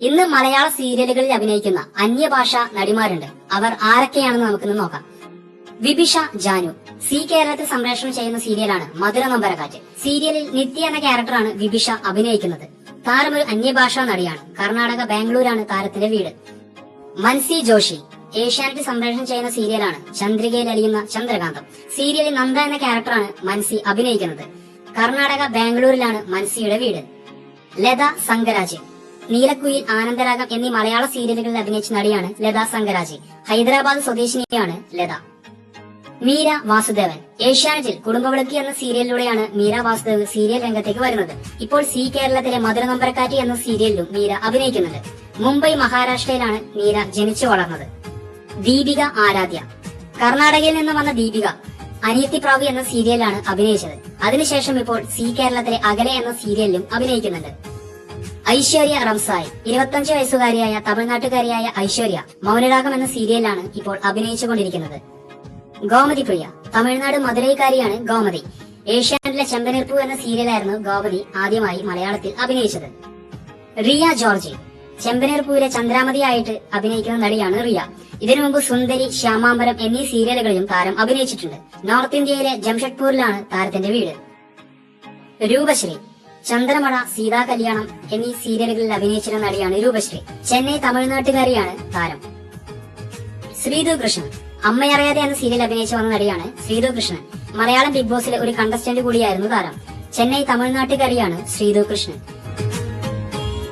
ഇന്ന് മലയാള സീരിയലുകളിൽ അഭിനയിക്കുന്ന അന്യഭാഷ നടിമാരുണ്ട്. അവർ ആരൊക്കെയാണെന്ന് നമുക്കിന്ന് നോക്കാം. വിഭിഷ ജാനു. സി കേരളത്തിൽ സംപ്രേഷണം ചെയ്യുന്ന സീരിയലാണ് മധുര നമ്പരക്കാറ്റ് സീരിയലിൽ നിത്യ എന്ന ക്യാരക്ടറാണ് വിഭിഷ അഭിനയിക്കുന്നത്. താരം ഒരു അന്യഭാഷാ നടിയാണ്. കർണാടക ബാംഗ്ലൂരാണ് താരത്തിന്റെ വീട്. മൻസി ജോഷി. ഏഷ്യാനെറ്റ് സംപ്രേഷണം ചെയ്യുന്ന സീരിയലാണ് ചന്ദ്രികയിൽ അലിയുന്ന ചന്ദ്രകാന്തം. സീരിയലിൽ നന്ദ എന്ന ക്യാരക്ടറാണ് മൻസി അഭിനയിക്കുന്നത്. കർണാടക ബാംഗ്ലൂരിലാണ് മൻസിയുടെ വീട്. ലത സംഗരാജ് നീലക്കുയിൽ ആനന്ദരാഗം എന്നീ മലയാള സീരിയലുകളിൽ അഭിനയിച്ച നടിയാണ് ലത സംഗരാജ്. ഹൈദരാബാദ് സ്വദേശിനിയാണ് ലത. മീര വാസുദേവൻ. ഏഷ്യാനെറ്റിൽ കുടുംബവിളക്ക് എന്ന സീരിയലിലൂടെയാണ് മീര വാസുദേവ് സീരിയൽ രംഗത്തേക്ക് വരുന്നത്. ഇപ്പോൾ സി കേരളത്തിലെ മധുര നമ്പരക്കാറ്റി എന്ന സീരിയലിലും മീര അഭിനയിക്കുന്നുണ്ട്. മുംബൈ മഹാരാഷ്ട്രയിലാണ് മീര ജനിച്ചു വളർന്നത്. ദീപിക ആരാധ്യ. കർണാടകയിൽ നിന്ന് വന്ന ദീപിക അനിയത്തി പ്രാവു എന്ന സീരിയലാണ് അഭിനയിച്ചത്. അതിനുശേഷം ഇപ്പോൾ സി കേരളത്തിലെ അകലെ എന്ന സീരിയലിലും അഭിനയിക്കുന്നുണ്ട്. ഐശ്വര്യ റംസായി ഇരുപത്തഞ്ച് വയസ്സുകാരിയായ തമിഴ്നാട്ടുകാരിയായ ഐശ്വര്യ മൗനരാഗം എന്ന സീരിയലിലാണ് ഇപ്പോൾ അഭിനയിച്ചുകൊണ്ടിരിക്കുന്നത്. ഗോമതി പ്രിയ തമിഴ്നാട് മധുരൈക്കാരിയാണ് ഗോമതി. ഏഷ്യാനെറ്റിലെ ചെമ്പനിർപ്പു എന്ന സീരിയലായിരുന്നു ഗോമതി ആദ്യമായി മലയാളത്തിൽ അഭിനയിച്ചത്. റിയ ജോർജ് ചെമ്പനീർപ്പൂവിലെ ചന്ദ്രാമതിയായിട്ട് അഭിനയിക്കുന്ന നടിയാണ് റിയ. ഇതിനു മുമ്പ് സുന്ദരി ശ്യാമാംബരം എന്നീ സീരിയലുകളിലും താരം അഭിനയിച്ചിട്ടുണ്ട്. നോർത്ത് ഇന്ത്യയിലെ ജംഷഡ്പൂരിലാണ് താരത്തിന്റെ വീട്. രൂപശ്രീ ചന്ദ്രമഴ സീതാ കല്യാണം എന്നീ സീരിയലുകളിൽ അഭിനയിച്ചിരുന്ന നടിയാണ് രൂപശ്രീ. ചെന്നൈ തമിഴ്നാട്ടുകാരിയാണ് താരം. ശ്രീധു കൃഷ്ണൻ. അമ്മയറിയാതെ എന്ന സീരിയൽ അഭിനയിച്ചു വന്ന നടിയാണ് ശ്രീധു കൃഷ്ണൻ. മലയാളം ബിഗ് ബോസിലെ ഒരു കണ്ടസ്റ്റന്റ് കൂടിയായിരുന്നു താരം. ചെന്നൈ തമിഴ്നാട്ടുകാരിയാണ് ശ്രീധു കൃഷ്ണൻ.